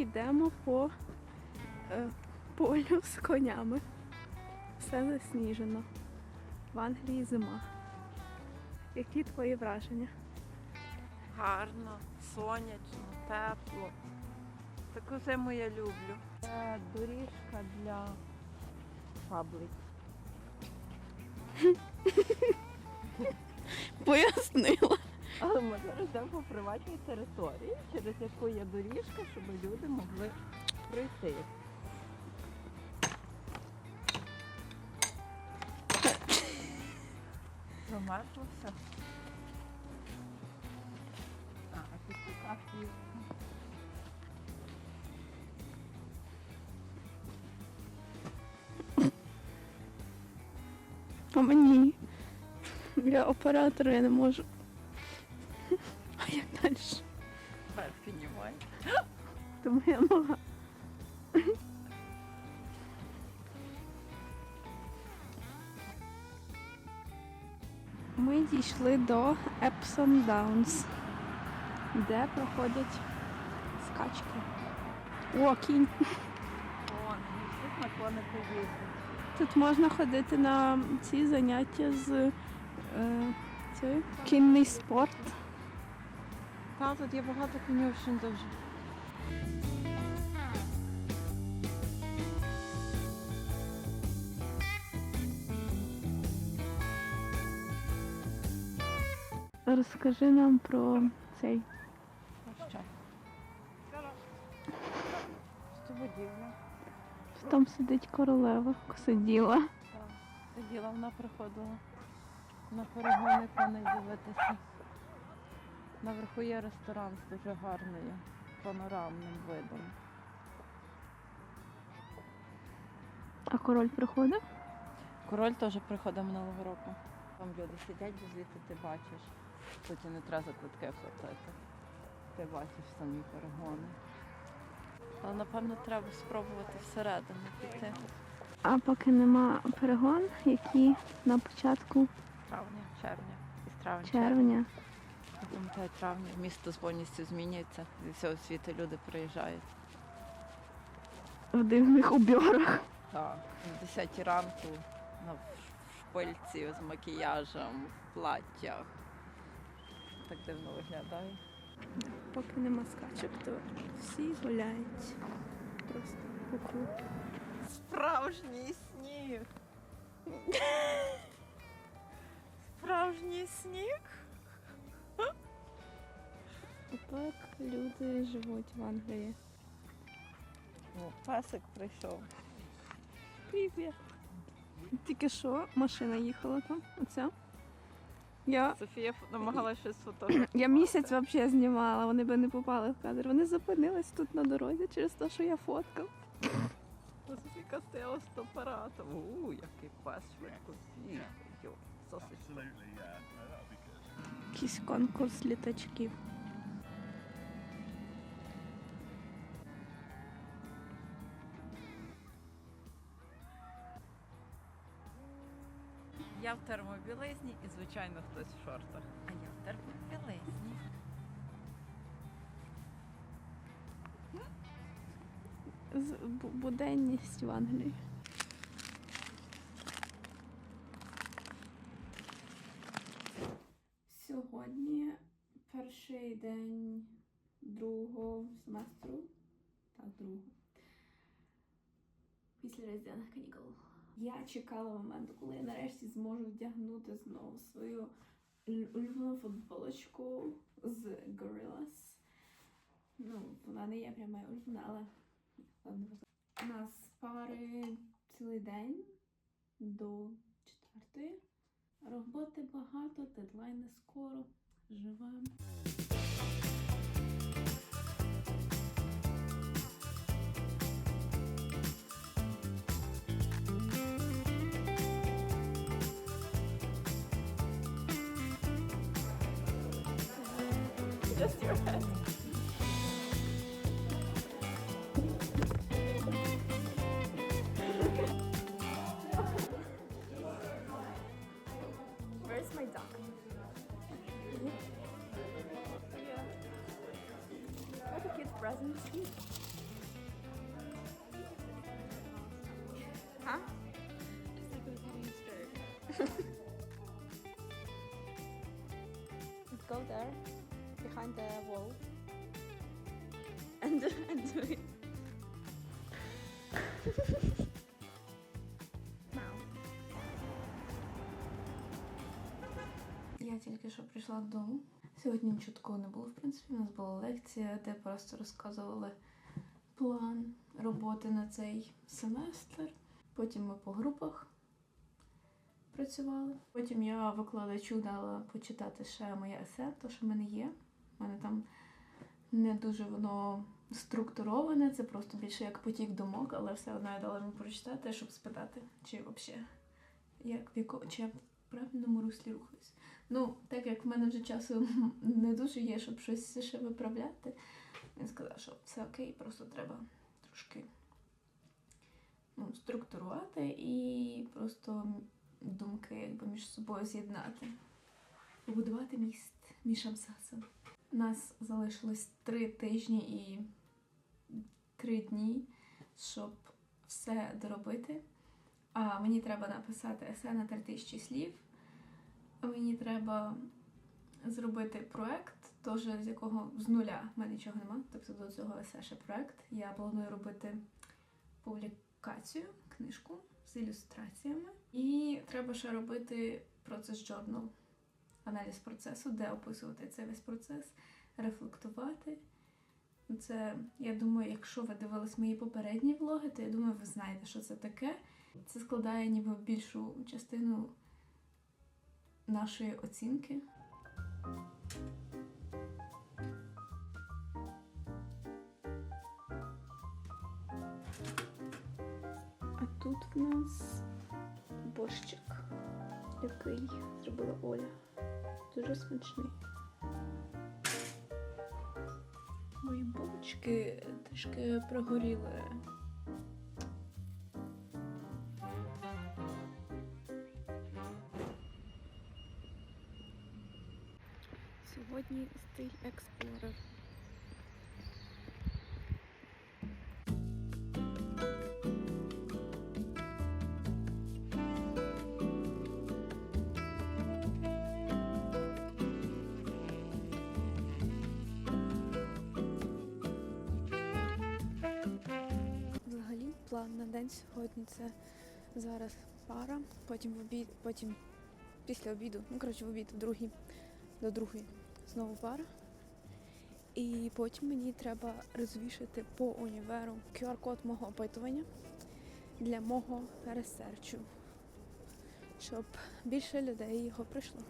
йдемо по е, полю з конями. Все засніжено. В Англії зима. Які твої враження? Гарно, сонячно, тепло. Таку зиму я люблю. Це доріжка для паблик. Пояснила. Але ми зараз по приватній території, через яку є доріжка, щоб люди могли пройти. Промерзло все. А, тут кафе. А мені. Я оператор, я не можу. Це моя нога. Ми дійшли до Epsom Downs, де проходять скачки. О, кінь. Тут на кони поїздить. Тут можна ходити на ці заняття з е, кінний спорт. Та тут є багато конюшень дуже. Розкажи нам про цей. Що? Будівля? Там сидить королева, сиділа. Так. Сиділа, вона приходила на перегони коней дивитися. Наверху є ресторан з дуже гарною панорамним видом. А король приходив? Король теж приходить минулого року. Там люди сидять, звідти ти бачиш. Потім не треба за квитки платити. Ти бачиш самі перегони. Але напевно треба спробувати всередину піти. А поки нема перегон, які на початку Травня, червня. Із травня. червня. Я пам'ятаю, травня місто повністю змінюється. Зі всього світу люди приїжджають. В дивних уборах. Так. В 10 ранку на шпильці з макіяжем, в платтях. Так дивно виглядає. Поки нема скачок, то всі гуляють. Просто кругу. Справжній сніг. Справжній сніг. Отак люди живуть в Англії. О, песик прийшов. Привіт. Тільки що машина їхала там. Оця. Я, Софія намагалася щось фотографувати. я місяць взагалі знімала, вони би не попали в кадр. Вони зупинились тут на дорозі через те, що я фоткав. Софіка стояла з апаратом. У, який пес швидко бігає. Якийсь конкурс літачків. Я в термобілизні і, звичайно, хтось в шортах. А я в термобілизні. Буденність в Англії. Сьогодні перший день другого семестру. Так, другого. Після різдвяних канікул. Я чекала моменту, коли я нарешті зможу вдягнути знову свою улю- улюблену футболочку з Gorillaz. Ну, вона не є прямо моя улюблена, але. У нас пари цілий день до четвертої. Роботи багато, дедлайни скоро. Живемо. just your head. Where's my dog? yeah. What a kid's present. Huh? Let's go there. find the wall and, and do it. Я тільки що прийшла додому. Сьогодні нічого такого не було, в принципі, у нас була лекція, де просто розказували план роботи на цей семестр. Потім ми по групах працювали. Потім я викладачу дала почитати ще моє есе, то що в мене є. У мене там не дуже воно структуроване, це просто більше як потік думок, але все одно я дала йому прочитати, щоб спитати, чи взагалі як в яко, чи я в правильному руслі рухаюсь. Ну, так як в мене вже часу не дуже є, щоб щось ще виправляти, він сказав, що все окей, просто треба трошки ну, структурувати і просто думки якби між собою з'єднати. Побудувати міст між абзацами. У нас залишилось три тижні і три дні, щоб все доробити. А мені треба написати есе на 3000 слів. Мені треба зробити проект, теж з якого з нуля в мене нічого немає. Тобто до цього есе ще проект. Я планую робити публікацію, книжку з ілюстраціями. І треба ще робити процес journal, аналіз процесу, де описувати цей весь процес, рефлектувати. Це, я думаю, якщо ви дивились мої попередні влоги, то я думаю, ви знаєте, що це таке. Це складає ніби більшу частину нашої оцінки. А тут в нас борщик, який зробила Оля. Дуже смачний. Мої булочки трішки прогоріли. Сьогодні стиль експлорер. День сьогодні це зараз пара, потім в обід, потім після обіду, ну коротше, в обід, в другій, до другої знову пара. І потім мені треба розвішати по універу QR-код мого опитування для мого ресерчу, щоб більше людей його прийшло.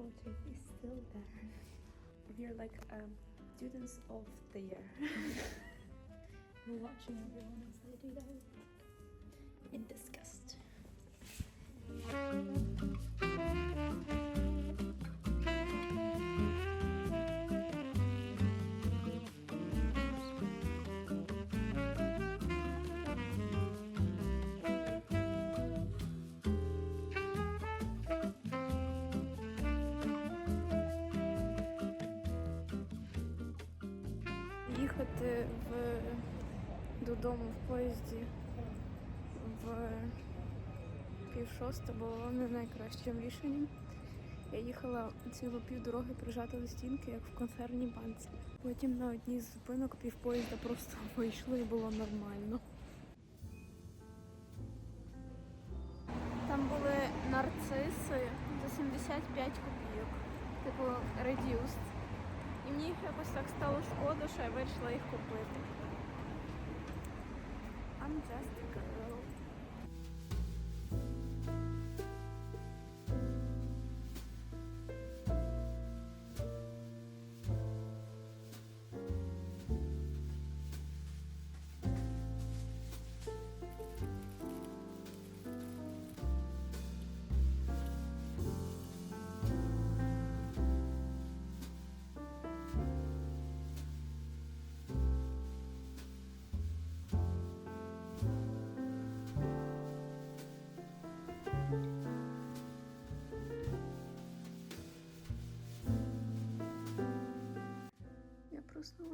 Self-portrait is still there. We are like um, students of the year. We're watching everyone as they do that. In disgust. Їхати в додому в поїзді в пів шоста було не найкращим рішенням. Я їхала цілу півдороги прижата до стінки, як в консервній банці. Потім на одній з зупинок півпоїзда просто вийшло і було нормально. купити. I'm just a girl.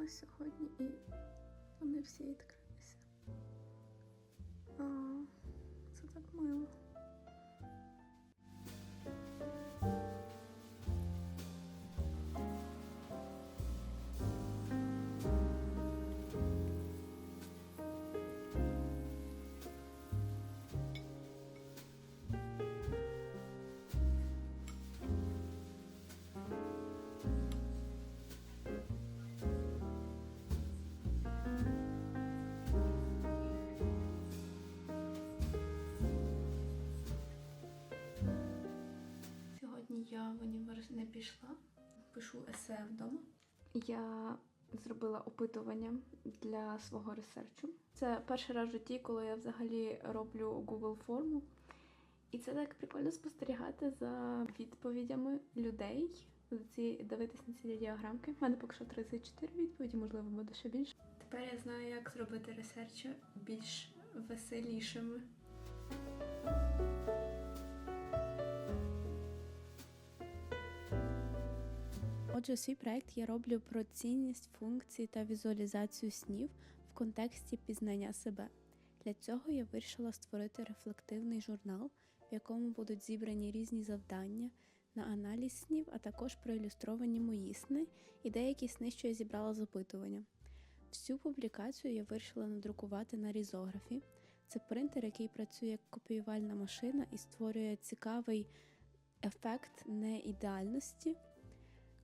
Сьогодні і вони всі відкрилися. В універ не пішла, пишу есе вдома. Я зробила опитування для свого ресерчу. Це перший раз в житті, коли я взагалі роблю Google форму. І це так прикольно спостерігати за відповідями людей. Ці дивитись на ці діаграмки. У мене поки що 34 відповіді, можливо, буде ще більше. Тепер я знаю, як зробити ресерчі більш веселішими. Отже, свій проект я роблю про цінність функцій та візуалізацію снів в контексті пізнання себе. Для цього я вирішила створити рефлективний журнал, в якому будуть зібрані різні завдання на аналіз снів, а також проілюстровані мої сни і деякі сни, що я зібрала з опитування. Всю публікацію я вирішила надрукувати на різографі. Це принтер, який працює як копіювальна машина і створює цікавий ефект неідеальності.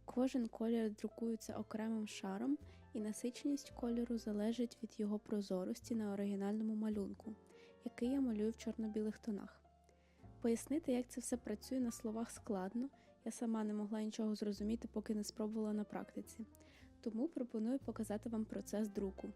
Кожен колір друкується окремим шаром, і насиченість кольору залежить від його прозорості на оригінальному малюнку, який я малюю в чорно-білих тонах. Пояснити, як це все працює на словах складно, я сама не могла нічого зрозуміти, поки не спробувала на практиці. Тому пропоную показати вам процес друку.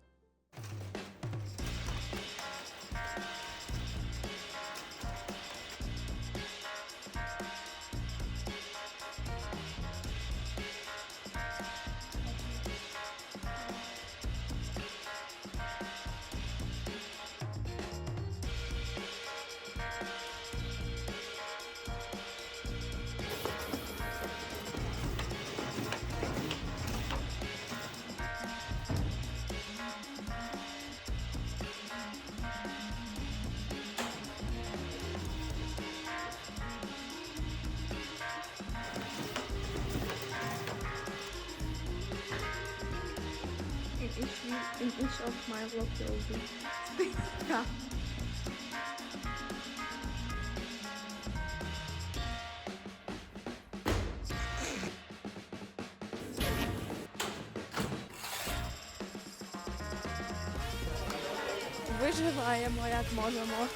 In each of my vlog will yeah. Виживаємо як можемо.